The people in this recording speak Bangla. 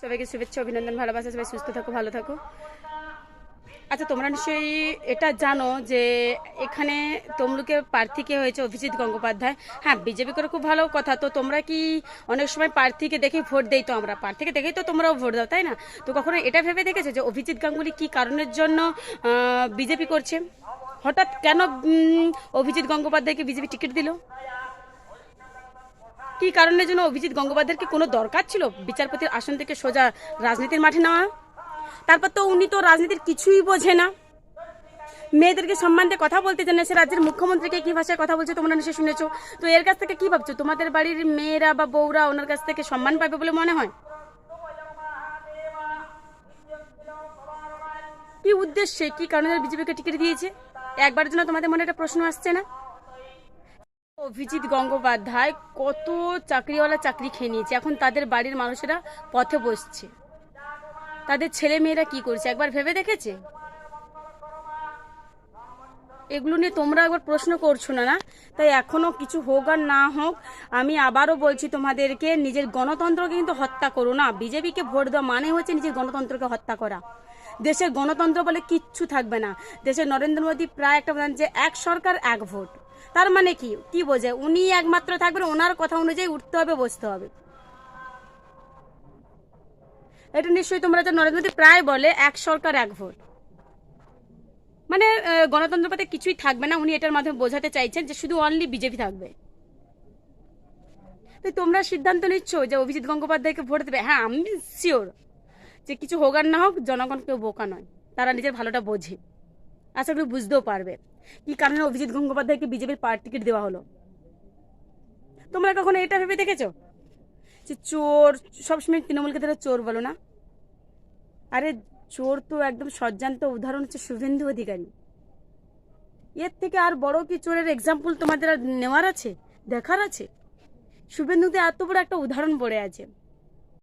সবাইকে শুভেচ্ছা, অভিনন্দন, ভালোবাসা, সবাই সুস্থ থাকো, ভালো থাকো। আচ্ছা তোমরা নিশ্চয়ই এটা জানো যে এখানে তমলুকে প্রার্থীকে হয়েছে অভিজিৎ গঙ্গোপাধ্যায়। হ্যাঁ বিজেপি করে খুব ভালো কথা, তো তোমরা কি অনেক সময় প্রার্থীকে দেখে ভোট দেই তো আমরা? প্রার্থীকে দেখেই তো তোমরাও ভোট দাও, তাই না? তো কখনো এটা ভেবে দেখেছ যে অভিজিৎ গাঙ্গুলি কি কারণের জন্য বিজেপি করছে? হঠাৎ কেন অভিজিৎ গঙ্গোপাধ্যায়কে বিজেপি টিকিট দিল? কি কারণের জন্য অভিজিৎ গঙ্গোপাধ্যায়ের কি কোনো দরকার ছিল বিচারপতির আসন থেকে সোজা রাজনীতির মাঠে নেওয়া তারপর তো উনি তো রাজনীতির কিছুই বোঝে না। মেয়েদেরকে সম্মান দিয়ে কথা বলতে জানে সে, রাজ্যের মুখ্যমন্ত্রীকে কী ভাষায় কথা বলছে তোমরা নিশ্চয়ই শুনেছো। তো এর কাছ থেকে কি ভাবছ? তোমাদের বাড়ির মেয়েরা বা বউরা ওনার কাছ থেকে সম্মান পাবে বলে মনে হয়? কি উদ্দেশ্যে, কি কারণে বিজেপিকে টিকিট দিয়েছে? একবার জন্য তোমাদের মনে একটা প্রশ্ন আসছে না? অভিজিৎ গঙ্গোপাধ্যায় কত চাকরিওয়ালা চাকরি খেয়ে নিয়েছে। এখন তাদের বাড়ির মানুষেরা পথে বসছে। তাদের ছেলে মেয়েরা কি করছে? একবার ভেবে দেখেছে? এগুলো নিয়ে তোমরা একবার প্রশ্ন করছ না না? তাই এখনও কিছু হোক আর না হোক, আমি আবারও বলছি তোমাদেরকে, নিজের গণতন্ত্রকে কিন্তু হত্যা করো না। বিজেপিকে ভোট দেওয়া মানে হচ্ছে নিজের গণতন্ত্রকে হত্যা করা। দেশের গণতন্ত্র বলে কিচ্ছু থাকবে না। দেশের নরেন্দ্র মোদী প্রায় একটা বলেন যে, এক সরকার, এক ভোট। তার মানে কি? কি বোঝে? উনি একমাত্র থাকবেন, ওনার কথা অনুযায়ী উঠতে হবে, বসতে হবে। এটা নিশ্চয়ই তোমরা যে নরেন্দ্র মোদী প্রায় বলে, এক সরকার, এক ভোট। মানে গণতন্ত্র পথে কিছুই থাকবে না, উনি এটার মাধ্যমে বোঝাতে চাইছেন যে শুধু অনলি বিজেপি থাকবে। তোমরা সিদ্ধান্ত নিচ্ছ যে অভিজিৎ গঙ্গোপাধ্যায়কে ভোট দেবে? হ্যাঁ আমি শিওর যে কিছু হোক আর না হোক, জনগণ কেউ বোকা নয়। তারা নিজের ভালোটা বোঝে। আশা করি বুঝতেও পারবে। কি কারণে অভিজিৎ গঙ্গোপাধ্যায়কে বিজেপির পার্টি টিকিট দেওয়া হলো? তোমরা কখনো এটা ভেবে দেখেছ? যে চোর, সবসময় তৃণমূলকে তারা চোর বলো না? আরে, চোর তো একদম সজ্জান্ত উদাহরণ হচ্ছে শুভেন্দু অধিকারী। এর থেকে আর বড় কি চোরের এক্সাম্পল তোমাদের নেওয়ার আছে? দেখার আছে? শুভেন্দুতে এত বড় একটা উদাহরণ পড়ে আছে।